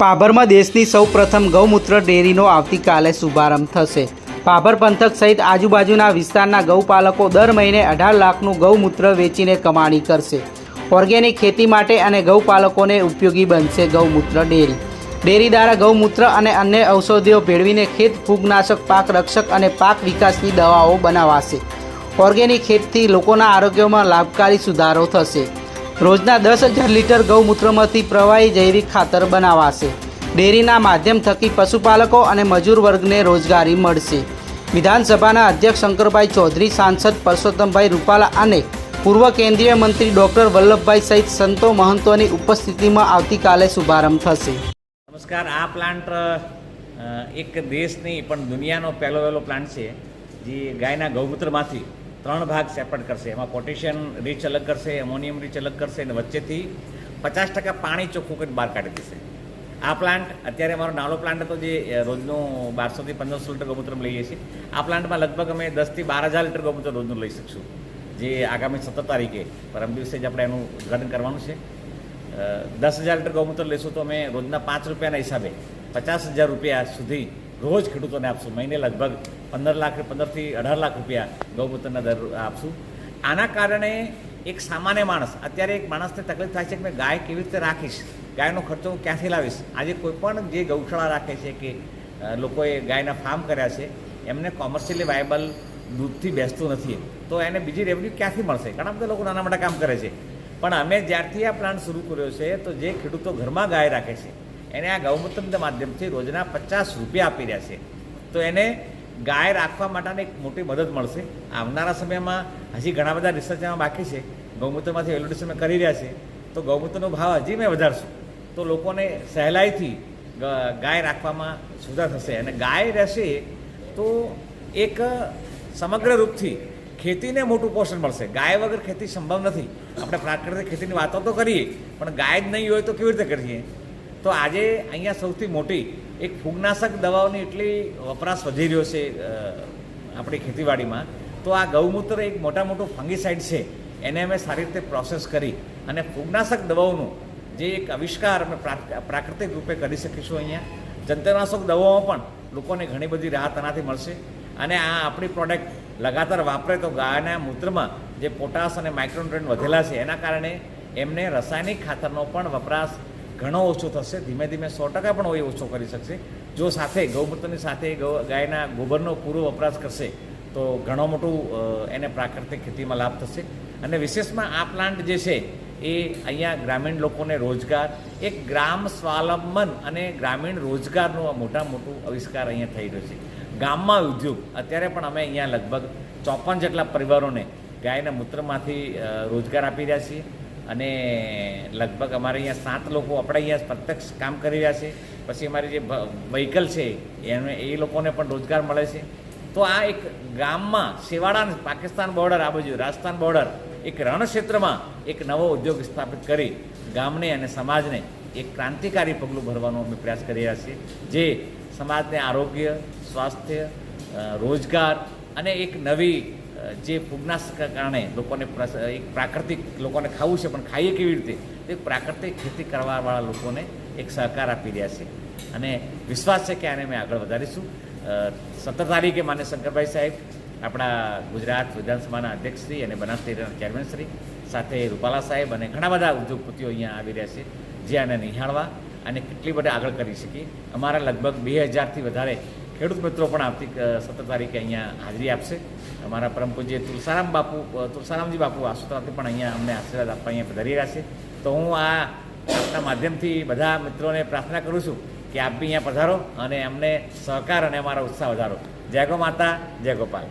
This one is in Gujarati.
પાભરમાં દેશની સૌ પ્રથમ ગૌમૂત્ર ડેરીનો આવતીકાલે શુભારંભ થશે. પાભર પંથક સહિત આજુબાજુના વિસ્તારના ગૌપાલકો દર મહિને અઢાર લાખનું ગૌમૂત્ર વેચીને કમાણી કરશે. ઓર્ગેનિક ખેતી માટે અને ગૌપાલકોને ઉપયોગી બનશે ગૌમૂત્ર ડેરી. ડેરી દ્વારા ગૌમૂત્ર અને અન્ય ઔષધિઓ ભેળવીને ખેત, ફૂગનાશક, પાક રક્ષક અને પાક વિકાસની દવાઓ બનાવાશે. ઓર્ગેનિક ખેતથી લોકોના આરોગ્યમાં લાભકારી સુધારો થશે. રોજના દસ હજાર લીટર ગૌમૂત્રમાંથી પ્રવાહી જૈવિક ખાતર બનાવાશે. ડેરીના માધ્યમ થકી પશુપાલકો અને મજૂર વર્ગને રોજગારી મળશે. વિધાનસભાના અધ્યક્ષ શંકરભાઈ ચૌધરી, સાંસદ પરસોત્તમભાઈ રૂપાલા અને પૂર્વ કેન્દ્રીય મંત્રી ડૉક્ટર વલ્લભભાઈ સહિત સંતો મહંતોની ઉપસ્થિતિમાં આવતીકાલે શુભારંભ થશે. નમસ્કાર, આ પ્લાન્ટ એક દેશની પણ દુનિયાનો પહેલો વહેલો પ્લાન્ટ છે, જે ગાયના ગૌમૂત્રમાંથી ત્રણ ભાગ સેપરેટ કરશે. એમાં પોટેશિયમ રીચ અલગ કરશે, એમોનિયમ રીચ અલગ કરશે અને વચ્ચેથી પચાસ ટકા પાણી ચોખ્ખું કરીને બહાર કાઢી દેશે. આ પ્લાન્ટ, અત્યારે અમારો નાનો પ્લાન્ટ હતો જે રોજનું બારસોથી પંદરસો લીટર ગૌમૂત્ર લઈએ છીએ. આ પ્લાન્ટમાં લગભગ અમે દસથી બાર હજાર લીટર ગૌમૂત્ર રોજનું લઈ શકશું, જે આગામી સત્તર તારીખે પરમ દિવસે જ આપણે એનું ઉદઘાટન કરવાનું છે. દસ હજાર લીટર ગૌમૂત્ર લેશો તો અમે રોજના પાંચ રૂપિયાના હિસાબે પચાસ હજાર રૂપિયા સુધી રોજ ખેડૂતોને આપશું. મહિને લગભગ પંદર લાખ પંદરથી અઢાર લાખ રૂપિયા ગૌમૂત્રના દર આપશું. આના કારણે એક સામાન્ય માણસ, અત્યારે એક માણસને તકલીફ થાય છે કે મેં ગાય કેવી રીતે રાખીશ, ગાયનો ખર્ચો હું ક્યાંથી લાવીશ? આજે કોઈપણ જે ગૌશાળા રાખે છે કે લોકોએ ગાયના ફાર્મ કર્યા છે, એમને કોમર્શિયલી વાયબલ દૂધથી બેસતું નથી. તો એને બીજી રેવન્યુ ક્યાંથી મળશે? ઘણા બધા લોકો નાના મોટા કામ કરે છે. પણ અમે જ્યારથી આ પ્લાન્ટ શરૂ કર્યો છે, તો જે ખેડૂતો ઘરમાં ગાય રાખે છે, એને આ ગૌમૂત્રના માધ્યમથી રોજના પચાસ રૂપિયા આપી રહ્યા છે. તો એને ગાય રાખવા માટેની એક મોટી મદદ મળશે. આવનારા સમયમાં હજી ઘણા બધા રિસર્ચ એમાં બાકી છે. ગૌમૂત્રમાંથી વેલ્યુડેશન અમે કરી રહ્યા છે. તો ગૌમૂત્રનો ભાવ હજી મેં વધારશું. તો લોકોને સહેલાઈથી ગાય રાખવામાં સુધાર થશે. અને ગાય રહેશે તો એક સમગ્ર રૂપથી ખેતીને મોટું પોષણ મળશે. ગાય વગર ખેતી સંભવ નથી. આપણે પ્રાકૃતિક ખેતીની વાતો તો કરીએ, પણ ગાય જ નહીં હોય તો કેવી રીતે કરીએ? તો આજે અહીંયા સૌથી મોટી એક ફૂગનાશક દવાઓની એટલી વપરાશ વધી રહ્યો છે આપણી ખેતીવાડીમાં. તો આ ગૌમૂત્ર એક મોટા મોટું ફંગીસાઇડ છે. એને અમે સારી રીતે પ્રોસેસ કરી અને ફૂગનાશક દવાઓનું જે એક આવિષ્કાર અમે પ્રા- પ્રાકૃતિક રૂપે કરી શકીશું અહીંયા. જંતુનાશક દવાઓમાં પણ લોકોને ઘણી બધી રાહત આનાથી મળશે. અને આ આપણી પ્રોડક્ટ લગાતાર વાપરે તો ગાયના મૂત્રમાં જે પોટાશ અને માઇક્રોન્યુટ્રન્ટ વધેલા છે, એના કારણે એમને રાસાયણિક ખાતરનો પણ વપરાશ ઘણો ઓછો થશે. ધીમે ધીમે સો ટકા પણ એ ઓછો કરી શકશે. જો સાથે ગૌમૂત્રની સાથે ગાયના ગોબરનો પૂરો વપરાશ કરશે, તો ઘણો મોટું એને પ્રાકૃતિક ખેતીમાં લાભ થશે. અને વિશેષમાં આ પ્લાન્ટ જે છે, એ અહીંયા ગ્રામીણ લોકોને રોજગાર, એક ગ્રામ સ્વાવલંબન અને ગ્રામીણ રોજગારનો મોટા મોટું આવિષ્કાર અહીંયા થઈ રહ્યો છે. ગામમાં ઉદ્યોગ. અત્યારે પણ અમે અહીંયા લગભગ ચોપન જેટલા પરિવારોને ગાયના મૂત્રમાંથી રોજગાર આપી રહ્યા છીએ અને લગભગ અમારે અહીંયા સાત લોકો આપણે અહીંયા પ્રત્યક્ષ કામ કરી રહ્યા છે. પછી અમારી જે વ્હીકલ છે, એને, એ લોકોને પણ રોજગાર મળે છે. તો આ એક ગામમાં શેવાડા પાકિસ્તાન બોર્ડર આ બાજુ રાજસ્થાન બોર્ડર એક રણ ક્ષેત્રમાં એક નવો ઉદ્યોગ સ્થાપિત કરી ગામને અને સમાજને એક ક્રાંતિકારી પગલું ભરવાનો અમે પ્રયાસ કરી રહ્યા છીએ, જે સમાજને આરોગ્ય, સ્વાસ્થ્ય રોજગાર અને એક નવી જે ફૂગનાશક કારણે લોકોને એક પ્રાકૃતિક લોકોને ખાવું છે, પણ ખાઈએ કેવી રીતે? તે પ્રાકૃતિક ખેતી કરવાવાળા લોકોને એક સહકાર આપી રહ્યા છે. અને વિશ્વાસ છે કે આને અમે આગળ વધારીશું. સત્તર તારીખે માન્ય શંકરભાઈ સાહેબ, આપણા ગુજરાત વિધાનસભાના અધ્યક્ષશ્રી અને બનાસ ડેરીના ચેરમેનશ્રી, સાથે રૂપાલા સાહેબ અને ઘણા બધા ઉદ્યોગપતિઓ અહીંયા આવી રહ્યા છે. જે આને નિહાળવા અને કેટલી બધા આગળ કરી શકીએ. અમારા લગભગ બે હજારથી વધારે ખેડૂત મિત્રો પણ આવતી સત્તર તારીખે અહીંયા હાજરી આપશે. અમારા પરમ પૂજ્ય તુલસારામ બાપુ તુલસારામજી બાપુ આસોતરાથી પણ અહીંયા અમને આશીર્વાદ આપવા અહીંયા પધારી રહ્યા છે. તો હું આ આપના માધ્યમથી બધા મિત્રોને પ્રાર્થના કરું છું કે આપ બી અહીંયા પધારો અને અમને સહકાર અને અમારા ઉત્સાહ વધારો. જય ગો માતા, જય ગોપાલ.